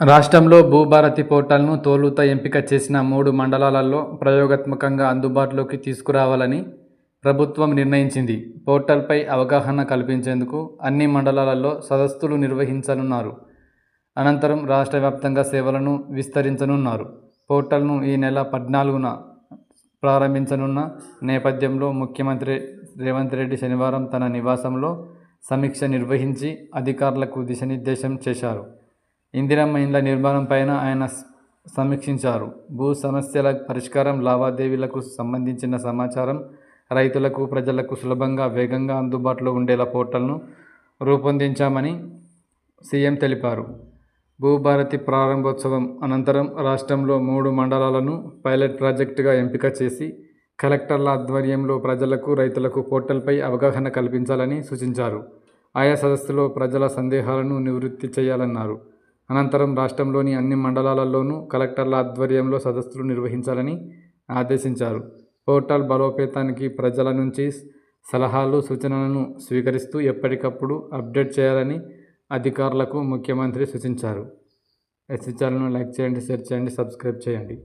రాష్ట్రంలో భూభారతి పోర్టల్ను తొలుత ఎంపిక చేసిన మూడు మండలాలలో ప్రయోగాత్మకంగా అందుబాటులోకి తీసుకురావాలని ప్రభుత్వం నిర్ణయించింది. పోర్టల్పై అవగాహన కల్పించేందుకు అన్ని మండలాలలో సదస్సులు నిర్వహించనున్నారు. అనంతరం రాష్ట్ర వ్యాప్తంగా సేవలను విస్తరించనున్నారు. పోర్టల్ను ఈ నెల పద్నాలుగున ప్రారంభించనున్న నేపథ్యంలో ముఖ్యమంత్రి రేవంత్ రెడ్డి శనివారం తన నివాసంలో సమీక్ష నిర్వహించి అధికారులకు దిశానిర్దేశం చేశారు. ఇందిరమ్మ ఇండ్ల నిర్మాణం పైన ఆయన సమీక్షించారు. భూ సమస్యల పరిష్కారం లావాదేవీలకు సంబంధించిన సమాచారం రైతులకు ప్రజలకు సులభంగా వేగంగా అందుబాటులో ఉండేలా పోర్టల్ను రూపొందించామని సీఎం తెలిపారు. భూభారతి ప్రారంభోత్సవం అనంతరం రాష్ట్రంలో మూడు మండలాలను పైలట్ ప్రాజెక్టుగా ఎంపిక చేసి కలెక్టర్ల ఆధ్వర్యంలో ప్రజలకు రైతులకు పోర్టల్పై అవగాహన కల్పించాలని సూచించారు. ఆయా సదస్సులో ప్రజల సందేహాలను నివృత్తి చేయాలన్నారు. అనంతరం రాష్ట్రంలోని అన్ని మండలాలలోనూ కలెక్టర్ల ఆధ్వర్యంలో సదస్సులు నిర్వహించాలని ఆదేశించారు. పోర్టల్ బలోపేతానికి ప్రజల నుంచి సలహాలు సూచనలను స్వీకరిస్తూ ఎప్పటికప్పుడు అప్డేట్ చేయాలని అధికారులకు ముఖ్యమంత్రి సూచించారు. ఎస్సీ ఛానల్ను లైక్ చేయండి షేర్ చేయండి సబ్స్క్రైబ్ చేయండి.